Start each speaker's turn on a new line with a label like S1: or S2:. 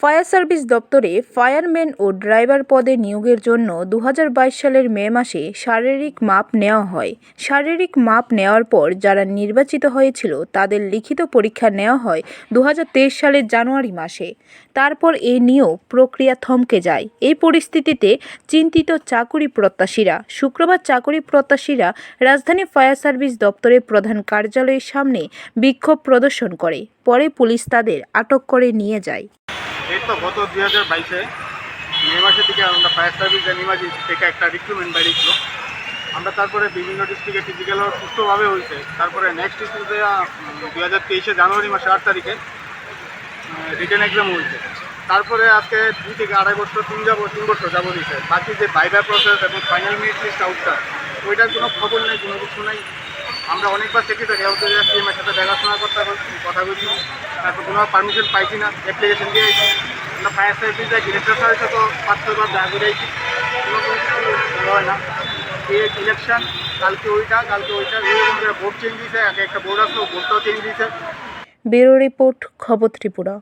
S1: Fire service দপ্তরে fireman ও driver পদে নিয়োগের জন্য দু হাজার বাইশ সালের মে মাসে শারীরিক মাপ নেওয়া হয়। শারীরিক মাপ নেওয়ার পর যারা নির্বাচিত হয়েছিল, তাদের লিখিত পরীক্ষা নেওয়া হয় দু হাজার তেইশ সালের জানুয়ারি মাসে। তারপর এই নিয়োগ প্রক্রিয়া থমকে যায়। এই পরিস্থিতিতে চিন্তিত চাকুরি প্রত্যাশীরা, শুক্রবার চাকুরি প্রত্যাশীরা রাজধানী ফায়ার সার্ভিস দপ্তরের প্রধান কার্যালয়ের সামনে বিক্ষোভ প্রদর্শন করে। পরে পুলিশ তাদের আটক করে নিয়ে যায়।
S2: এই তো গত দুই হাজার বাইশে মে মাসের দিকে আমরা ফায়ার সার্ভিস অ্যানিমাজি থেকে একটা রিক্রুটমেন্ট বেরিয়েছিল। আমরা তারপরে বিভিন্ন ডিস্ট্রিক্টে ফিজিক্যাল সুস্থভাবে হয়েছে। তারপরে নেক্সট স্কুলে দুই হাজার তেইশে জানুয়ারি মাসে আট তারিখে রিটার্ন এক্সাম হয়েছে। তারপরে আজকে দুই থেকে আড়াই বছর, তিন যাব, তিন বছর যাব দিয়েছে। বাকি যে বাইবার প্রসেস এবং ফাইনাল মিনিট লিস্ট আউটটা ওইটার কোনো খবর নেই, কোনো কিছু নেই। আমরা অনেকবার সেক্রেটারি যাচ্ছি আমার সাথে দেখাশোনা করতে কথা বলছি তারপর কোনো পারমিশন পাইছি না অ্যাপ্লিকেশন দিয়েছি আমরা ফায়ার সার্ভিস যাই ডিরেক্টর স্যারের সাথে পাঁচ দেখা করেছি কোনো কোনো কিছু হয় না। এই ইলেকশন কালকে ওইটা কালকে ওইটা এরকম করে ভোট চেঞ্জ দিয়েছে, এক একটা বোর্ড আসলো ভোটটাও চেঞ্জ দিয়েছে।
S1: ব্যুরো রিপোর্ট, খবর ত্রিপুরা।